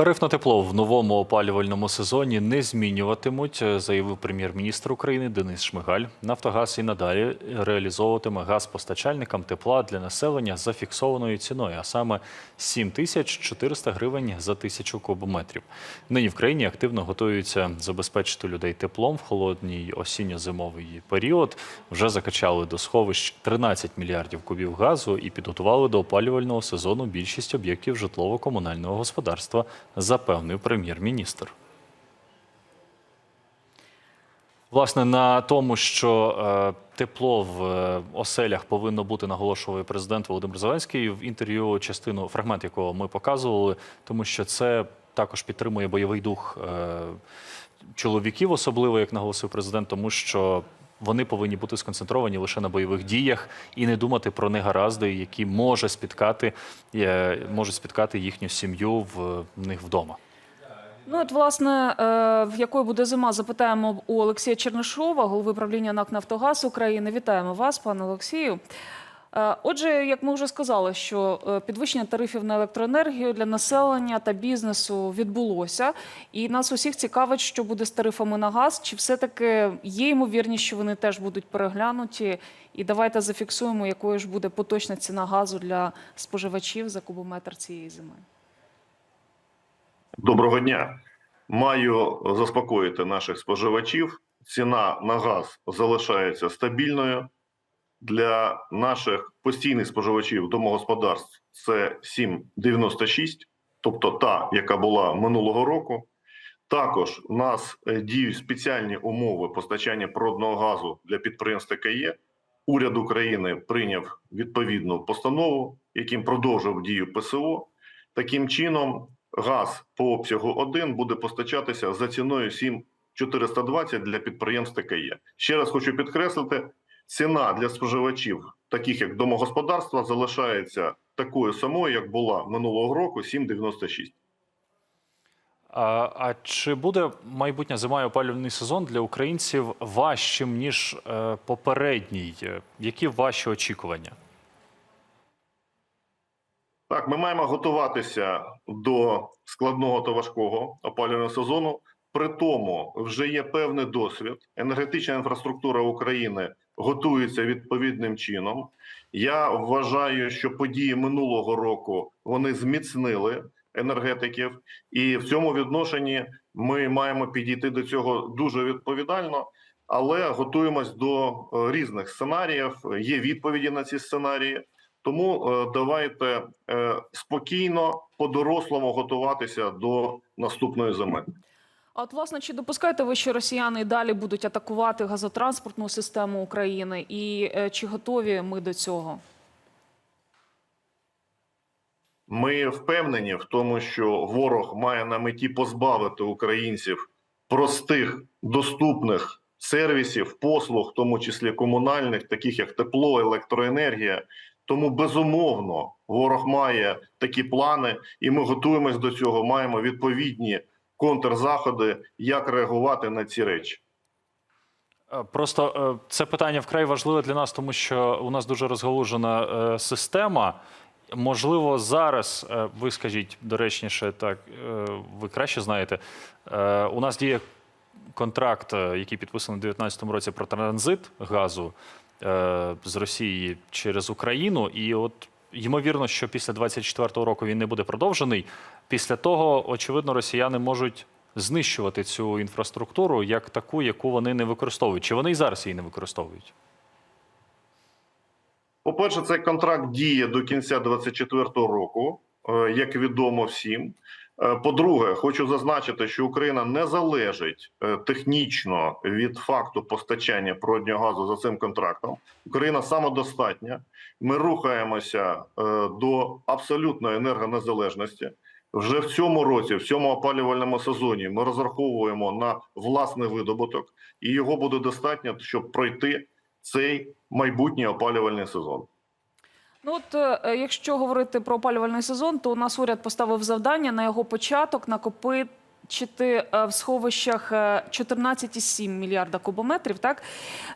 Тариф на тепло в новому опалювальному сезоні не змінюватимуть, е, заявив прем'єр-міністр України Денис Шмигаль. Нафтогаз і надалі реалізовуватиме газ постачальникам тепла для населення за фіксованою ціною, а саме 7 тисяч 400 гривень за тисячу кубометрів. Нині в країні активно готуються забезпечити людей теплом в холодній осінньо-зимовий період. Вже закачали до сховищ 13 мільярдів кубів газу і підготували до опалювального сезону більшість об'єктів житлово-комунального господарства, запевнив прем'єр-міністр. Власне, на тому, що е, тепло в е, оселях повинно бути, наголошував президент Володимир Зеленський в інтерв'ю, частину фрагмент якого ми показували, тому що це також підтримує бойовий дух е, чоловіків, особливо як наголосив президент, тому що вони повинні бути сконцентровані лише на бойових діях і не думати про негаразди, які може спіткати, може спіткати їхню сім'ю в них вдома. Ну, от, власне, е, в якої буде зима, запитаємо у Олексія Чернишова, голови правління НАК «Нафтогаз» України. Вітаємо вас, пане Олексію. Е, Отже, як ми вже сказали, що е, підвищення тарифів на електроенергію для населення та бізнесу відбулося, і нас усіх цікавить, що буде з тарифами на газ. Чи все-таки є ймовірність, що вони теж будуть переглянуті? І давайте зафіксуємо, якою ж буде поточна ціна газу для споживачів за кубометр цієї зими. Доброго дня. Маю заспокоїти наших споживачів. Ціна на газ залишається стабільною. Для наших постійних споживачів домогосподарств це 7,96, тобто та, яка була минулого року. Також у нас е, діють спеціальні умови постачання природного газу для підприємств ТКЄ. Уряд України прийняв відповідну постанову, яким продовжив дію ПСО. Таким чином, газ по обсягу 1 буде постачатися за ціною 7,420 для підприємств ТКЄ. Ще раз хочу підкреслити, ціна для споживачів, таких як домогосподарства, залишається такою самою, як була минулого року 7,96. А, а чи буде майбутня зима і опалювальний сезон для українців важчим ніж е, попередній? Які ваші очікування? Так, ми маємо готуватися до складного та важкого опалювального сезону. При тому вже є певний досвід. Енергетична інфраструктура України готується відповідним чином. Я вважаю, що події минулого року вони зміцнили енергетиків, і в цьому відношенні ми маємо підійти до цього дуже відповідально. Але готуємось до е, різних сценаріїв. Є відповіді на ці сценарії. Тому е, давайте е, спокійно, по-дорослому готуватися до наступної зими. А от, власне, чи допускаєте ви, що росіяни і далі будуть атакувати газотранспортну систему України, і е, чи готові ми до цього? Ми впевнені в тому, що ворог має на меті позбавити українців простих доступних сервісів, послуг, в тому числі комунальних, таких як тепло, електроенергія. Тому безумовно ворог має такі плани, і ми готуємось до цього. Маємо відповідні контрзаходи, як реагувати на ці речі. Е, Просто е, це питання вкрай важливе для нас, тому що у нас дуже розгалужена е, система. Можливо, зараз ви скажіть доречніше, так ви краще знаєте. У нас діє контракт, який підписаний у 2019 році про транзит газу з Росії через Україну. І от ймовірно, що після 24-го року він не буде продовжений. Після того, очевидно, росіяни можуть знищувати цю інфраструктуру як таку, яку вони не використовують. Чи вони і зараз її не використовують? По-перше, цей контракт діє до кінця 2024 року, е, як відомо всім. Е, По-друге, хочу зазначити, що Україна не залежить е, технічно від факту постачання природнього газу за цим контрактом. Україна самодостатня. Ми рухаємося е, до абсолютної енергонезалежності. Вже в цьому році, в цьому опалювальному сезоні, ми розраховуємо на власний видобуток, і його буде достатньо, щоб пройти цей майбутній опалювальний сезон. Ну от е, якщо говорити про опалювальний сезон, то у нас уряд поставив завдання на його початок накопичити е, в сховищах е, 14,7 мільярда кубометрів. Так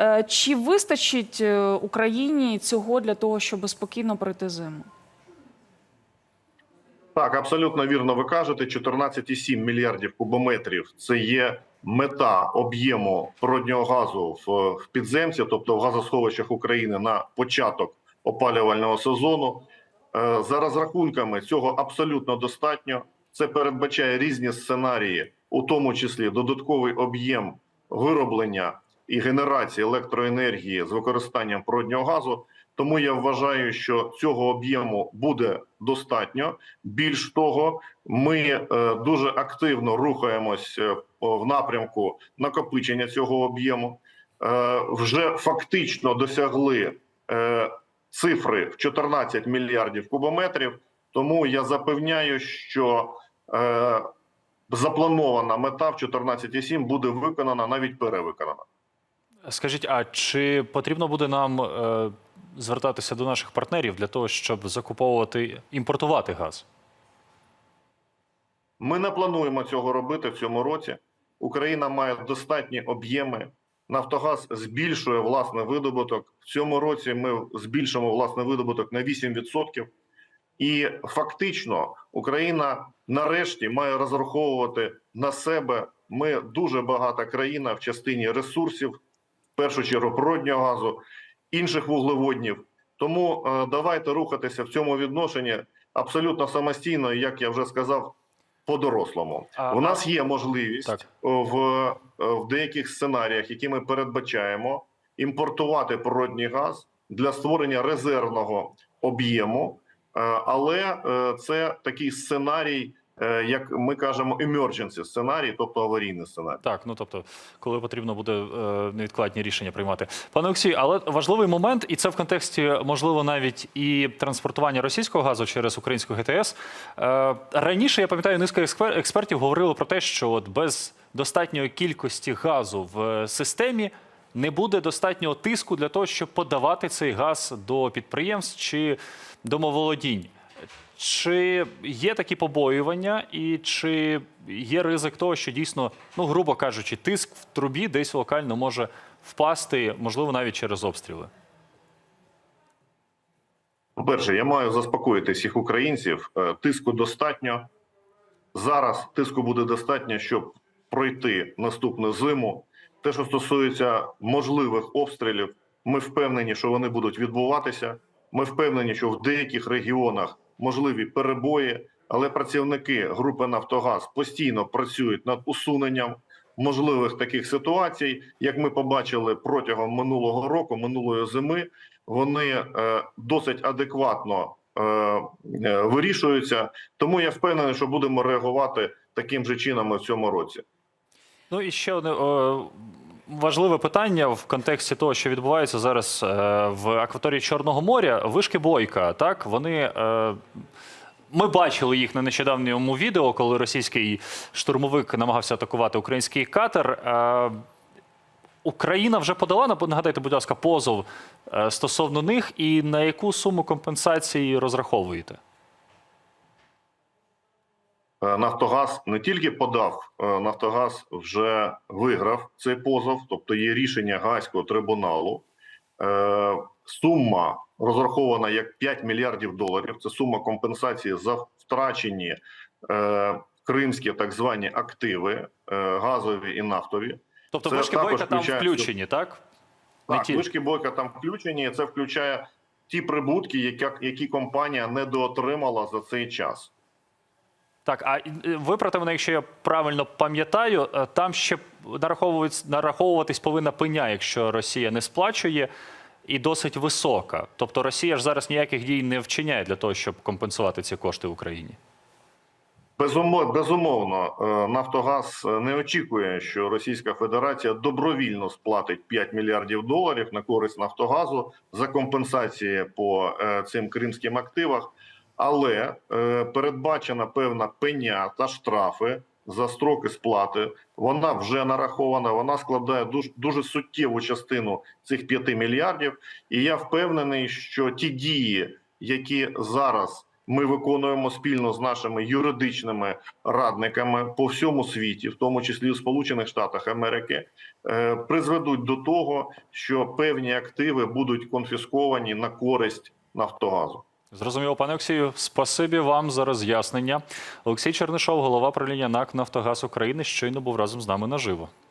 Е, чи вистачить е, Україні цього для того, щоб спокійно пройти зиму? Так, абсолютно вірно ви кажете. 14,7 мільярдів кубометрів це є мета об'єму природнього газу в підземці, тобто в газосховищах України на початок опалювального сезону. Е, За розрахунками цього абсолютно достатньо. Це передбачає різні сценарії, у тому числі додатковий об'єм вироблення і генерації електроенергії з використанням природнього газу. Тому я вважаю, що цього об'єму буде достатньо. Більш того, ми е, дуже активно рухаємось е, в напрямку накопичення цього об'єму. Вже фактично досягли цифри в 14 мільярдів кубометрів. Тому я запевняю, що е, запланована мета в 14,7 буде виконана, навіть перевиконана. Скажіть, а чи потрібно буде нам е, звертатися до наших партнерів для того, щоб закуповувати імпортувати газ? Ми не плануємо цього робити в цьому році. Україна має достатні об'єми. Нафтогаз збільшує власний видобуток. В цьому році ми збільшимо власний видобуток на 8%. І фактично Україна нарешті має розраховувати на себе. Ми дуже багата країна в частині ресурсів, в першу чергу природнього газу, інших вуглеводнів. Тому е, давайте рухатися в цьому відношенні абсолютно самостійно, як я вже сказав, по-дорослому. А- У нас є можливість Так. в, е, в деяких сценаріях, які ми передбачаємо, імпортувати природний газ для створення резервного об'єму. Е, Але е, це такий сценарій, е, як ми кажемо, emergency сценарій, тобто аварійний сценарій. Так, ну тобто, коли потрібно буде е, невідкладні рішення приймати. Пане Олексію, але важливий момент, і це в контексті, можливо, навіть і транспортування російського газу через українську ГТС. Е, раніше я пам'ятаю, низка експер- експертів говорили про те, що от без достатньої кількості газу в е, системі не буде достатнього тиску для того, щоб подавати цей газ до підприємств чи домоволодінь. Чи є такі побоювання, і чи є ризик того, що дійсно, ну грубо кажучи, тиск в трубі десь локально може впасти, можливо, навіть через обстріли? По-перше, я маю заспокоїти всіх українців. Е, Тиску достатньо. Зараз тиску буде достатньо, щоб пройти наступну зиму. Те, що стосується можливих обстрілів, ми впевнені, що вони будуть відбуватися. Ми впевнені, що в деяких регіонах можливі перебої, але працівники групи Нафтогаз постійно працюють над усуненням можливих таких ситуацій. Як ми побачили протягом минулого року, минулої зими, вони е, досить адекватно е, е, вирішуються. Тому я впевнений, що будемо реагувати таким же чином в цьому році. Ну і ще одне важливе питання в контексті того, що відбувається зараз е, в акваторії Чорного моря. Вишки Бойка, так вони. Е, ми бачили їх на нещодавньому відео, коли російський штурмовик намагався атакувати український катер. Е, Україна вже подала нагадайте, будь ласка, позов стосовно них, і на яку суму компенсації розраховуєте? Е, Нафтогаз не тільки подав, е, Нафтогаз вже виграв цей позов, тобто є рішення Гаазького трибуналу. Е, Сума розрахована як 5 мільярдів доларів. Це сума компенсації за втрачені кримські так звані активи, газові і нафтові. Тобто вишки Бойка там включає- включені, так? Так, вишки Бойка там включені. і Це включає ті прибутки, які, які компанія недоотримала за цей час. Так, а виправте мене, якщо я правильно пам'ятаю, е, там ще нараховуватись повинна пеня, якщо Росія не сплачує, і досить висока. Тобто Росія ж зараз ніяких дій не вчиняє для того, щоб компенсувати ці кошти Україні. Безумовно, е, Нафтогаз не очікує, що Російська Федерація добровільно сплатить 5 мільярдів доларів на користь Нафтогазу за компенсації по е, цим кримським активах, але е, передбачена певна пеня та штрафи за строки сплати. Вона вже нарахована. Вона складає дуже, дуже суттєву частину цих 5 мільярдів. І я впевнений, що ті дії, які зараз ми виконуємо спільно з нашими юридичними радниками по всьому світі, в тому числі в Сполучених Штатах Америки, е, призведуть до того, що певні активи будуть конфісковані на користь Нафтогазу. Зрозуміло, пане Олексію, спасибі вам за роз'яснення. Олексій Чернишов, голова правління НАК Нафтогаз України, щойно був разом з нами наживо.